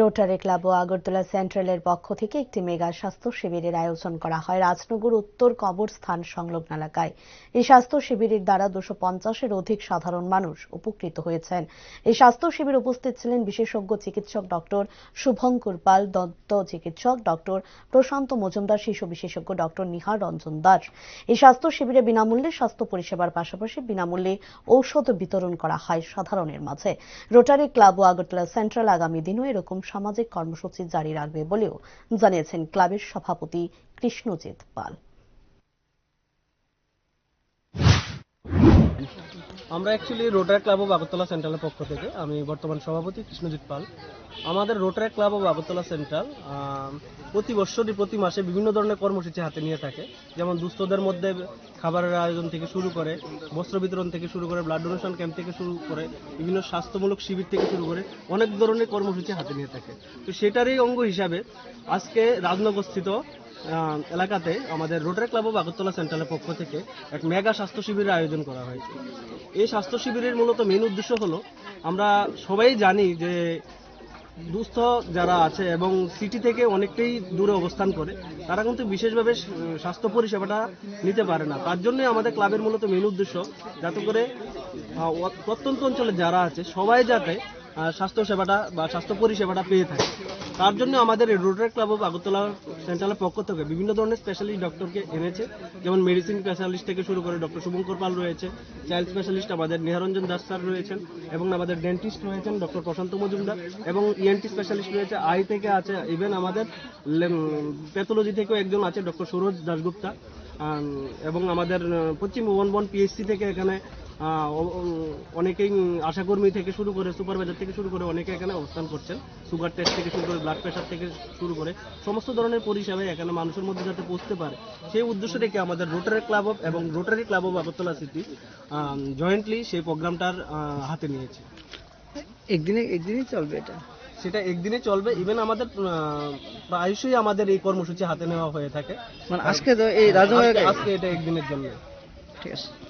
Rotary club ও আগরতলা সেন্ট্রালের পক্ষ থেকে একটি মেগা স্বাস্থ্য শিবিরের আয়োজন করা হয় রাজনগর উত্তর কবরস্থান সংলগ্ন এলাকায়। এই স্বাস্থ্য শিবিরের দ্বারা দুশো পঞ্চাশের অধিক সাধারণ মানুষ উপকৃত হয়েছেন। এই স্বাস্থ্য শিবির উপস্থিত ছিলেন বিশেষজ্ঞ চিকিৎসক ডক্টর শুভঙ্কর পাল, দন্ত চিকিৎসক ডক্টর প্রশান্ত মজুমদার, শিশু বিশেষজ্ঞ ডক্টর নিহার রঞ্জন দাস। এই স্বাস্থ্য শিবিরে বিনামূল্যে স্বাস্থ্য পরিষেবার পাশাপাশি বিনামূল্যে ঔষধ বিতরণ করা হয় সাধারণের মাঝে। রোটারি ক্লাব ও আগরতলা সেন্ট্রাল আগামী দিনও এরকম সামাজিক কর্মসূচি জারি রাখবে বলেও জানিয়েছেন ক্লাবের সভাপতি কৃষ্ণজিৎ পাল। আমরা actually rotary club of Agartala সেন্ট্রালের পক্ষ থেকে, আমি বর্তমান সভাপতি কৃষ্ণজিৎ পাল। আমাদের rotary club of Agartala central প্রতি বছরই প্রতি মাসে বিভিন্ন ধরনের কর্মসূচি হাতে নিয়ে থাকে। যেমন দুস্থদের মধ্যে খাবারের আয়োজন থেকে শুরু করে, বস্ত্র বিতরণ থেকে শুরু করে ব্লাড ডোনেশন ক্যাম্প থেকে শুরু করে, বিভিন্ন স্বাস্থ্যমূলক শিবির থেকে শুরু করে অনেক ধরনের কর্মসূচি হাতে নিয়ে থাকে। তো সেটারই অঙ্গ হিসাবে আজকে রাজনগরস্থিত এলাকাতে আমাদের রোটারি ক্লাব অফ আগরতলা সেন্ট্রালের পক্ষ থেকে এক মেগা স্বাস্থ্য শিবিরের আয়োজন করা হয়েছে। এই স্বাস্থ্য শিবিরের মূলত মেন উদ্দেশ্য হলো, আমরা সবাই জানি যে দুস্থ যারা আছে এবং সিটি থেকে অনেকটাই দূরে অবস্থান করে, তারা কিন্তু বিশেষভাবে স্বাস্থ্য পরিষেবাটা নিতে পারে না। তার জন্য আমাদের ক্লাবের মূলত মেন উদ্দেশ্য যাতে করে প্রত্যন্ত অঞ্চলে যারা আছে, সবাই যাতে স্বাস্থ্য সেবাটা বা স্বাস্থ্য পরিষেবাটা পেয়ে থাকে। তার জন্য আমাদের রোটারি ক্লাব অফ আগরতলা সেন্ট্রালের পক্ষ থেকে বিভিন্ন ধরনের স্পেশালিস্ট ডক্টরকে এনেছে। যেমন মেডিসিন স্পেশালিস্ট থেকে শুরু করে ডক্টর শুভঙ্কর পাল রয়েছে চাইল্ড স্পেশালিস্ট আমাদের নিহারঞ্জন দাস স্যার রয়েছেন, এবং আমাদের ডেন্টিস্ট রয়েছেন ডক্টর প্রশান্ত মজুমদার, এবং ইএনটি স্পেশালিস্ট রয়েছে আই থেকে আছে ইভেন আমাদের প্যাথোলজি থেকেও একজন আছে ডক্টর সুরজ দাসগুপ্তা এবং আমাদের পশ্চিম বন পিএসসি থেকে এখানে অনেকেই আশাকর্মী থেকে শুরু করে সুপারভাইজার থেকে শুরু করে অনেকে এখানে অবস্থান করছেন। সুগার টেস্ট থেকে শুরু করে ব্লাড প্রেশার থেকে শুরু করে সমস্ত ধরনের পরিষেবা এখানে মানুষের মধ্যে যাতে পৌঁছতে পারে। সেই উদ্দেশ্য রেখে আমাদের রোটারি ক্লাব অফ এবং rotary club of Agartala city jointly সেই প্রোগ্রামটার হাতে নিয়েছে। একদিনে একদিনই চলবে এটা? সেটা একদিনে চলবে। ইভেন আমাদের প্রায়শই আমাদের এই কর্মসূচি হাতে নেওয়া হয়ে থাকে। মানে আজকে তো এই রাজনগর আজকে- আজকে এটা একদিনের জন্য। ঠিক আছে।